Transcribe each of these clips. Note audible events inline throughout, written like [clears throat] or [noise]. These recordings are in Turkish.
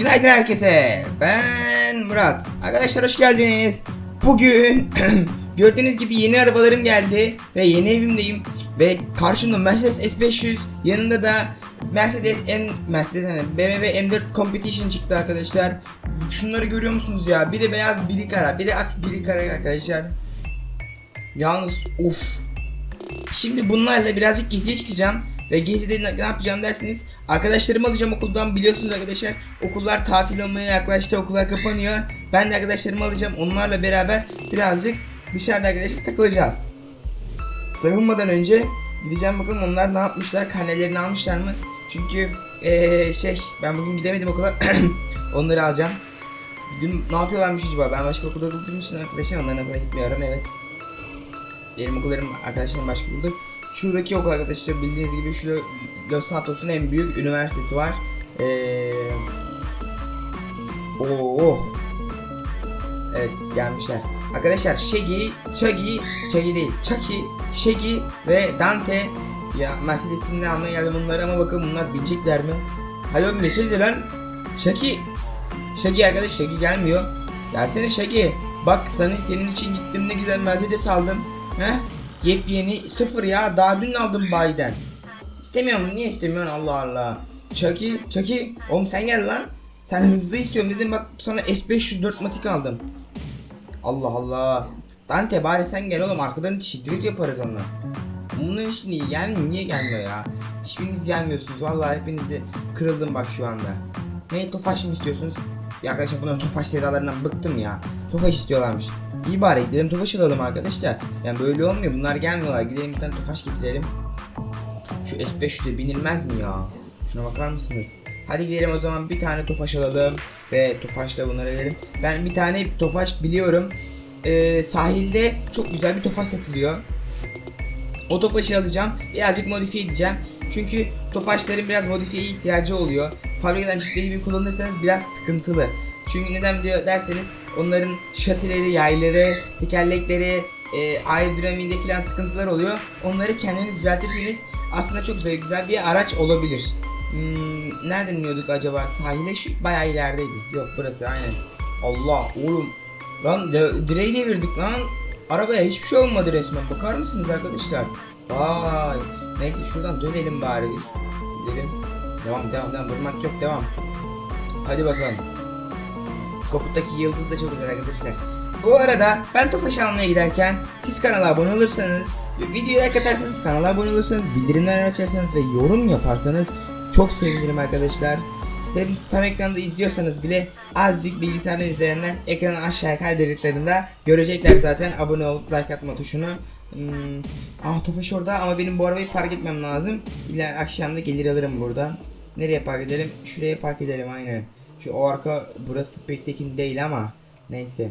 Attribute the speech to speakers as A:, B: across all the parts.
A: Günaydın herkese. Ben Murat. Arkadaşlar hoş geldiniz. Bugün [clears throat] gördüğünüz gibi yeni arabalarım geldi ve yeni evimdeyim ve karşımda Mercedes S500 yanında da Mercedes M Mercedes hani BMW M4 Competition çıktı arkadaşlar. Şunları görüyor musunuz ya? Biri beyaz, biri kara, biri ak, biri kara arkadaşlar. Yalnız of Şimdi bunlarla birazcık geziye çıkacağım. Ve gezide ne, yapacağım derseniz arkadaşlarımı alacağım okuldan biliyorsunuz arkadaşlar okullar tatil olmaya yaklaştı okullar kapanıyor. Ben de arkadaşlarımı alacağım onlarla beraber birazcık dışarıda arkadaşlar takılacağız. Takılmadan önce gideceğim bakalım onlar ne yapmışlar karnelerini almışlar mı? Çünkü eee, şey ben bugün gidemedim okula [clears throat] onları alacağım. Dün ne yapıyorlarmış acaba ben başka okulda okuduğum için arkadaşlar onların okula gitmiyorum evet. Benim okullarım arkadaşlarım başka okulda. Şuradaki okul arkadaşlar bildiğiniz gibi şu Los Santos'un en büyük üniversitesi var. Ee, Oo. Evet gelmişler. Arkadaşlar Shaggy, Chuggy, Chuggy değil, Chucky, Shaggy ve Dante ya Mercedes'ini almaya geldim bunları ama bakın bunlar binecekler mi? Alo mesaj lan. Shaggy. Shaggy arkadaş Shaggy gelmiyor. Gelsene Shaggy. Bak senin senin için gittim ne güzel Mercedes aldım. He? Yepyeni sıfır ya. Daha dün aldım bayiden. İstemiyorum niye istemiyorsun Allah Allah. Chucky, Chucky. Oğlum sen gel lan. Sen hızlı istiyorum dedim bak sana S504 matik aldım. Allah Allah. Dante bari sen gel oğlum arkadan itişi drift yaparız onunla. Bunların için niye gelmiyor niye gelmiyor ya? Hiçbiriniz gelmiyorsunuz vallahi hepinizi kırıldım bak şu anda. Ne tofaş mı istiyorsunuz? Ya arkadaşlar tofaş sedalarından bıktım ya. Tofaş istiyorlarmış. İyi bari gidelim tofaş alalım arkadaşlar. Yani böyle olmuyor bunlar gelmiyorlar gidelim bir tane tofaş getirelim. Şu S500'e binilmez mi ya? Şuna bakar mısınız? Hadi gidelim o zaman bir tane tofaş alalım ve tofaşla bunları edelim. Ben bir tane tofaş biliyorum. Ee, sahilde çok güzel bir tofaş satılıyor. O tofaşı alacağım. Birazcık modifiye edeceğim. Çünkü tofaşların biraz modifiyeye ihtiyacı oluyor. Fabrikadan çıktığı gibi kullanırsanız biraz sıkıntılı. Çünkü neden diyor derseniz onların şasileri, yayları, tekerlekleri, e, aerodinamiğinde filan sıkıntılar oluyor. Onları kendiniz düzeltirseniz aslında çok güzel güzel bir araç olabilir. Hmm, nereden iniyorduk acaba sahile? Şu bayağı ilerideydi. Yok burası aynen. Allah oğlum. Lan de, direği devirdik lan. Arabaya hiçbir şey olmadı resmen. Bakar mısınız arkadaşlar? Vay. Neyse şuradan dönelim bari biz. Gidelim. Devam devam devam. Durmak yok devam. Hadi bakalım. Kaputtaki yıldız da çok güzel arkadaşlar. Bu arada ben Tofaş almaya giderken siz kanala abone olursanız ve videoya like atarsanız kanala abone olursanız bildirimler açarsanız ve yorum yaparsanız çok sevinirim arkadaşlar. Hem tam ekranda izliyorsanız bile azıcık bilgisayardan izleyenler ekranı aşağıya kaydırdıklarında görecekler zaten abone olup like atma tuşunu. Hmm. Ah Tofaş orada ama benim bu arabayı park etmem lazım. İler akşam da gelir alırım buradan. Nereye park edelim? Şuraya park edelim aynen. Şu o arka burası da pek tekin değil ama neyse.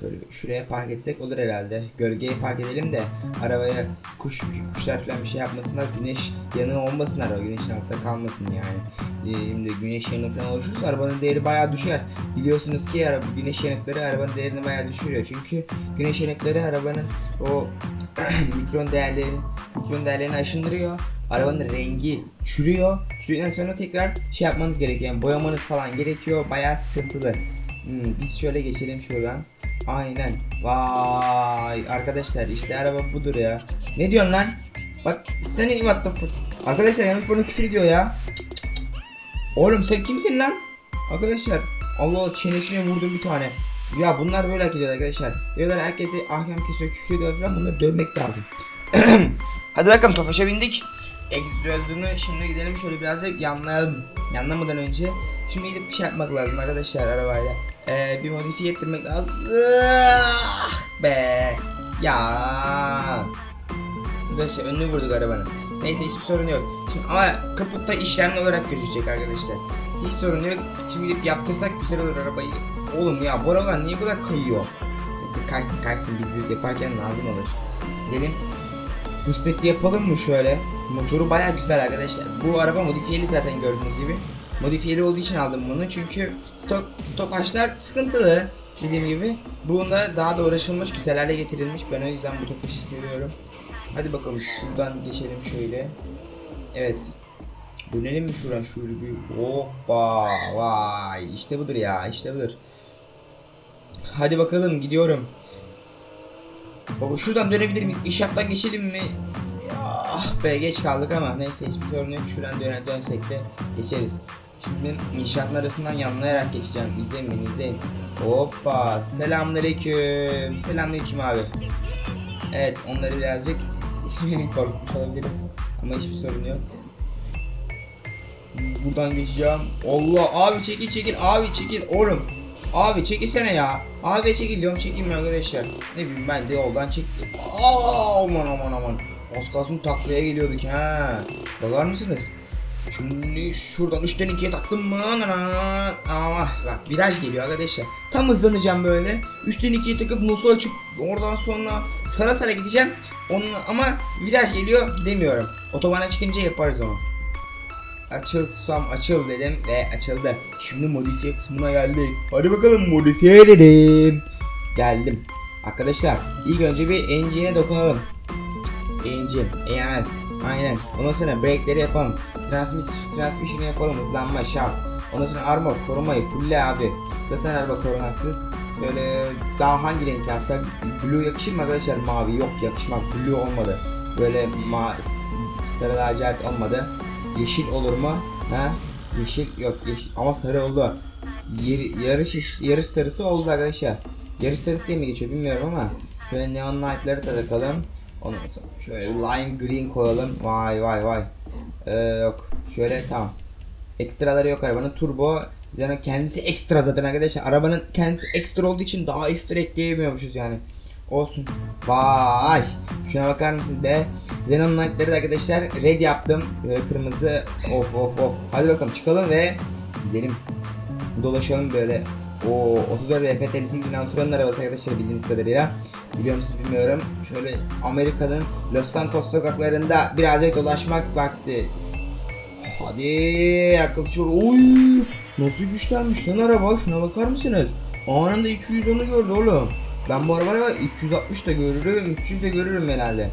A: Şöyle şuraya park etsek olur herhalde. Gölgeye park edelim de arabaya kuş kuşlar falan bir şey yapmasınlar. Güneş yanığı olmasın araba. Güneşin altında kalmasın yani. Ee, Şimdi güneş yanığı falan oluşursa arabanın değeri bayağı düşer. Biliyorsunuz ki araba güneş yanıkları arabanın değerini bayağı düşürüyor. Çünkü güneş yanıkları arabanın o [clears throat] mikron değerlerini mikron değerlerini aşındırıyor. Arabanın rengi çürüyor. Çürüdükten sonra tekrar şey yapmanız gerekiyor. Yani boyamanız falan gerekiyor. Bayağı sıkıntılı. Hmm, biz şöyle geçelim şuradan. Aynen. Vay arkadaşlar işte araba budur ya. Ne diyorsun lan? Bak seni what the fuck. Arkadaşlar yanlış bana küfür ediyor ya. Oğlum sen kimsin lan? Arkadaşlar Allah Allah çenesine vurdum bir tane. Ya bunlar böyle hak ediyor arkadaşlar. Diyorlar herkese ahkam kesiyor küfür ediyor falan bunları dövmek lazım. [clears throat] Hadi bakalım Tofaş'a bindik. Egzozyonu şimdi gidelim şöyle biraz da yanlayalım. Yanlamadan önce şimdi gidip bir şey yapmak lazım arkadaşlar arabayla. Ee, bir modifiye ettirmek lazım. Ah be. Ya. Arkadaşlar önünü vurduk arabanın. Neyse hiçbir sorun yok. Şimdi ama kaputta işlemli olarak gözükecek arkadaşlar. Hiç sorun yok. Şimdi gidip yaptırsak güzel olur arabayı. Oğlum ya bu arabalar niye bu kadar kayıyor? Neyse kaysın kaysın biz de yaparken lazım olur. Gidelim. Hız testi yapalım mı şöyle? Motoru baya güzel arkadaşlar. Bu araba modifiyeli zaten gördüğünüz gibi. Modifiyeli olduğu için aldım bunu çünkü stok tofaşlar sıkıntılı dediğim gibi. Bunda daha da uğraşılmış, güzel getirilmiş. Ben o yüzden bu tofaşı seviyorum. Hadi bakalım şuradan geçelim şöyle. Evet. Dönelim mi şuradan şöyle bir hoppa vay işte budur ya işte budur. Hadi bakalım gidiyorum. Baba şuradan dönebilir miyiz? İnşaattan geçelim mi? Ah be geç kaldık ama neyse hiçbir sorun yok. Şuradan döne dönsek de geçeriz. Şimdi inşaatın arasından yanlayarak geçeceğim. İzleyin beni izleyin. Hoppa selamünaleyküm. Selamünaleyküm abi. Evet onları birazcık [laughs] korkmuş olabiliriz. Ama hiçbir sorun yok. Buradan geçeceğim. Allah abi çekil çekil abi çekil oğlum. Abi çekilsene ya. Abi çekil diyorum çekilmiyor arkadaşlar. Ne bileyim ben de yoldan çektim. Aa, aman aman aman. Az taklaya geliyorduk ha. Bakar mısınız? Şimdi şuradan 3'ten 2'ye taktım mı? Ama bak viraj geliyor arkadaşlar. Tam hızlanacağım böyle. 3'ten 2'ye takıp nosu açıp oradan sonra sara sara gideceğim. Onun, ama viraj geliyor gidemiyorum. Otobana çıkınca yaparız onu. Açıl susam açıl dedim ve açıldı. Şimdi modifiye kısmına geldik. Hadi bakalım modifiye edelim. Geldim. Arkadaşlar ilk önce bir engine'e dokunalım. Engine, EMS. Aynen. Ondan sonra brake'leri yapalım. Transmis, transmission'ı yapalım. Hızlanma, shaft. Ondan sonra armor, korumayı fulle abi. Zaten araba korunaksız. Şöyle daha hangi renk yapsak? Blue yakışır mı arkadaşlar? Mavi yok yakışmaz. Blue olmadı. Böyle ma sarı lacivert olmadı. Yeşil olur mu? Ha? Yeşil yok yeşil ama sarı oldu. Yer- yarış yarış sarısı oldu arkadaşlar. Yarış sarısı diye mi geçiyor bilmiyorum ama şöyle neon light'ları da takalım. Ondan sonra şöyle lime green koyalım. Vay vay vay. Ee, yok. Şöyle tamam. Ekstraları yok arabanın. Turbo yani kendisi ekstra zaten arkadaşlar. Arabanın kendisi ekstra olduğu için daha ekstra ekleyemiyormuşuz yani. Olsun. Vay. Şuna bakar mısın be? Xenon Knight'ları da arkadaşlar red yaptım. Böyle kırmızı. Of of of. Hadi bakalım çıkalım ve gidelim. Dolaşalım böyle. O 34 F 58 Turan'ın arabası arkadaşlar bildiğiniz kadarıyla. Biliyor musunuz bilmiyorum. Şöyle Amerika'nın Los Santos sokaklarında birazcık dolaşmak vakti. Hadi şur. Oy! Nasıl güçlenmiş lan araba? Şuna bakar mısınız? Anında 210'u gördü oğlum. Ben bu arabayı var 260 da görürüm, 300 de görürüm herhalde.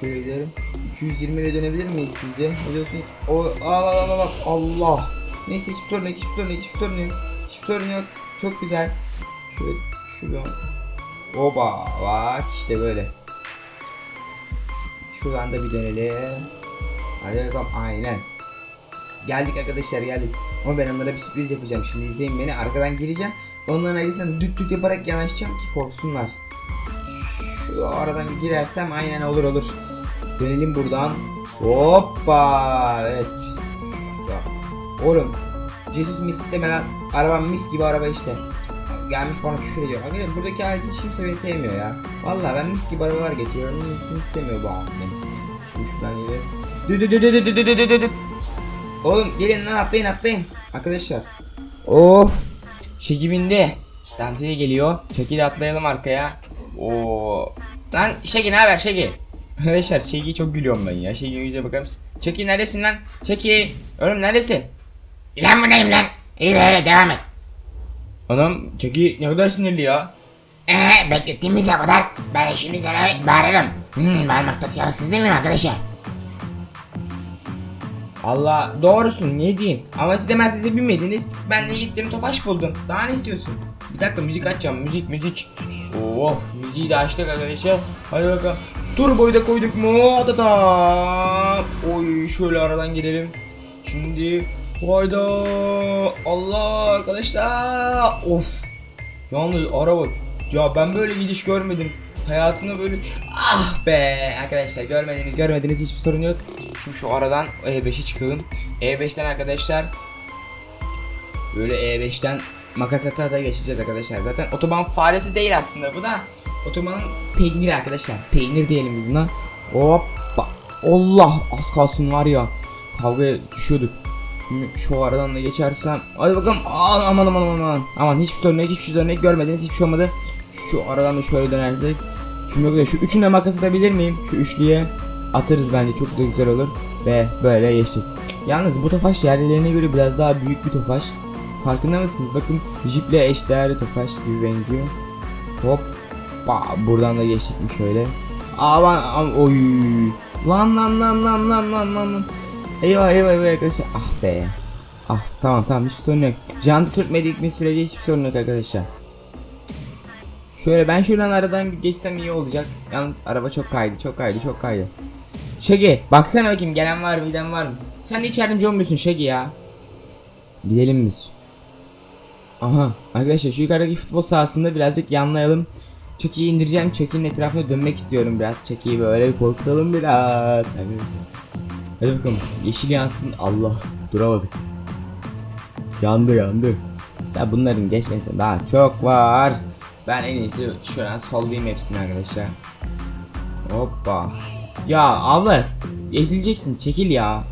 A: Şöyle gidelim. 220 ile dönebilir miyiz sizce? Ne diyorsun? O al al al Allah. Neyse hiçbir sorun yok, hiçbir sorun yok, hiçbir sorun yok. Hiçbir sorun yok. Çok güzel. Şöyle şuradan. Oba bak işte böyle. Şuradan da bir dönelim. Hadi bakalım aynen. Geldik arkadaşlar geldik. Ama ben onlara bir sürpriz yapacağım. Şimdi izleyin beni. Arkadan gireceğim. Onların arkasından düt düt yaparak yanaşacağım ki korksunlar. Şu aradan girersem aynen olur olur. Dönelim buradan. Hoppa. Evet. Ya, oğlum. Jesus mis isteme lan. Arabam mis gibi araba işte. Gelmiş bana küfür ediyor. Arkadaşlar buradaki hiç kimse beni sevmiyor ya. Vallahi ben mis gibi arabalar getiriyorum. Kimse sevmiyor bu abi. Şimdi şuradan gidelim. Dü dü dü dü dü dü dü dü dü dü. Oğlum gelin lan atlayın atlayın. Arkadaşlar. Of. Şegi bindi. Dante geliyor. Şegi de atlayalım arkaya. Oo. Lan Şegi ne haber Şegi? [laughs] Arkadaşlar Şegi'ye çok gülüyorum ben ya. Şegi'nin yüzüne bakar mısın? Şegi neredesin lan? Şegi. Oğlum neredesin?
B: Lan bu neyim lan? İyi de öyle devam et.
A: Anam Şegi ne kadar sinirli ya.
B: Ee, beklettiğimiz o kadar. Ben şimdi sana bağırırım. Hmm, bağırmaktaki ya sizin mi arkadaşlar?
A: Allah doğrusun ne diyeyim. Ama siz demezseniz bilmediniz. Ben de gittim tofaş buldum. Daha ne istiyorsun? Bir dakika müzik açacağım. Müzik müzik. Oh müziği de açtık arkadaşlar. Hadi bakalım. Turboyu da koyduk mu? Tada. Oy şöyle aradan girelim. Şimdi hayda. Allah arkadaşlar. Of. Yalnız araba. Ya ben böyle gidiş görmedim. Hayatımda böyle ah be arkadaşlar görmediniz görmediniz hiçbir sorun yok. Şimdi şu aradan E5'e çıkalım. E5'ten arkadaşlar böyle E5'ten makas ata da geçeceğiz arkadaşlar. Zaten otoban faresi değil aslında bu da. Otobanın peyniri arkadaşlar. Peynir diyelim biz buna. Hoppa. Allah az kalsın var ya. Kavgaya düşüyorduk. Şimdi şu aradan da geçersem. Hadi bakalım. Aman aman aman aman. Aman hiçbir sorun yok hiçbir sorun yok. Görmediniz hiçbir şey olmadı. Şu aradan da şöyle dönersek. Şimdi ya, şu üçüne makas atabilir miyim? Şu üçlüye atarız bence çok da güzel olur. Ve böyle geçtik. Yalnız bu tofaş diğerlerine göre biraz daha büyük bir tofaş. Farkında mısınız? Bakın jiple eşdeğerli tofaş gibi benziyor. Hop. Ba, buradan da geçtik mi şöyle. Aman am oy. Lan lan lan lan lan lan lan lan. Eyvah eyvah eyvah arkadaşlar. Ah be. Ah tamam tamam hiç sorun yok. Jantı sürtmedik mi sürece hiçbir sorun yok arkadaşlar. Şöyle ben şuradan aradan bir geçsem iyi olacak. Yalnız araba çok kaydı çok kaydı çok kaydı. Şegi baksana bakayım gelen var mı giden var mı? Sen de hiç yardımcı olmuyorsun Şegi ya. Gidelim biz. Aha arkadaşlar şu yukarıdaki futbol sahasında birazcık yanlayalım. Chucky'yi indireceğim. Chucky'nin etrafına dönmek istiyorum biraz. Chucky'yi böyle korkutalım biraz. Hadi, Hadi bakalım. Yeşil yansın. Allah duramadık. Yandı yandı. Ya bunların geçmesine daha çok var. Ben en iyisi şuradan sollayayım hepsini arkadaşlar. Hoppa. Ya abla ezileceksin çekil ya.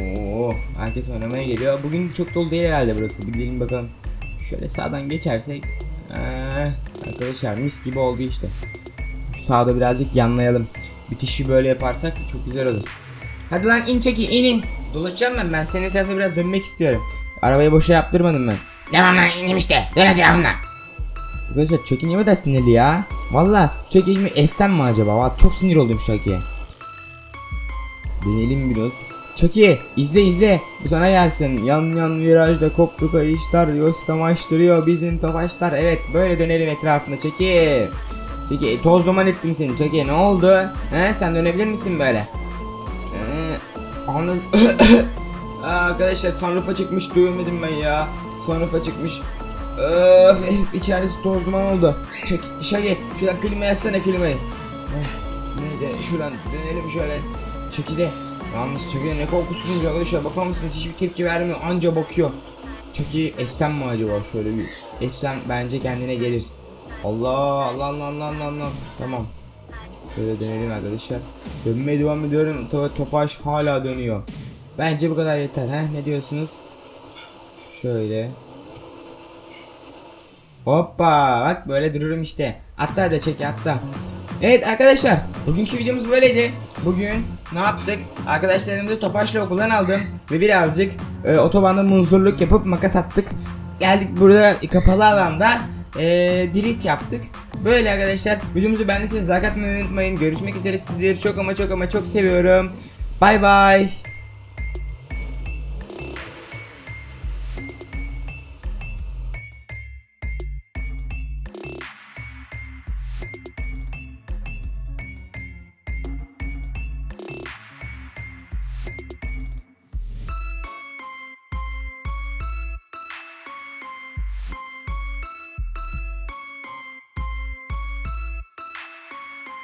A: Oo, herkes oynamaya geliyor. Bugün çok dolu değil herhalde burası. Bir gidelim bakalım. Şöyle sağdan geçersek. Ee, arkadaşlar mis gibi oldu işte. Şu sağda birazcık yanlayalım. Bitişi böyle yaparsak çok güzel olur. Hadi lan in çeki in in. Dolaşacağım ben. Ben senin etrafına biraz dönmek istiyorum. Arabayı boşa yaptırmadım ben.
B: Devam lan indim işte. Dön etrafında.
A: Arkadaşlar Chucky niye bu kadar sinirli ya? Valla şu Chucky'yi mi essem mi acaba? Valla çok sinir oldum Chucky'ye. Deneyelim biraz. Chucky izle izle. Bu sana gelsin. Yan yan virajda koptu kayışlar. Yostamaştırıyor bizim tofaşlar. Evet böyle dönelim etrafında Chucky. Chucky e, toz duman ettim seni Chucky. Ne oldu? He sen dönebilir misin böyle? Aa, [coughs] Arkadaşlar sunroof'a çıkmış dövmedim ben ya. Sunroof'a çıkmış. Öf, içerisi toz duman oldu. Çek, şöyle, şuradan klima yazsana klimayı. Neyse, şuradan dönelim şöyle. Çekide. Yalnız çekide ne korkusuzunca arkadaşlar bakar mısınız hiçbir tepki vermiyor anca bakıyor. Çeki essem mi acaba şöyle bir essem bence kendine gelir. Allah Allah Allah Allah Allah Allah. Tamam. Şöyle dönelim arkadaşlar. Dönmeye devam ediyorum. To Tofaş hala dönüyor. Bence bu kadar yeter. He? Ne diyorsunuz? Şöyle. Hoppa bak böyle dururum işte. Hatta da çek hatta. Evet arkadaşlar bugünkü videomuz böyleydi. Bugün ne yaptık? Arkadaşlarımızı Tofaş'la okuldan aldım ve birazcık e, otobanda munzurluk yapıp makas attık. Geldik burada kapalı alanda e, drift yaptık. Böyle arkadaşlar videomuzu beğendiyseniz like atmayı unutmayın. Görüşmek üzere sizleri çok ama çok ama çok seviyorum. Bay bay.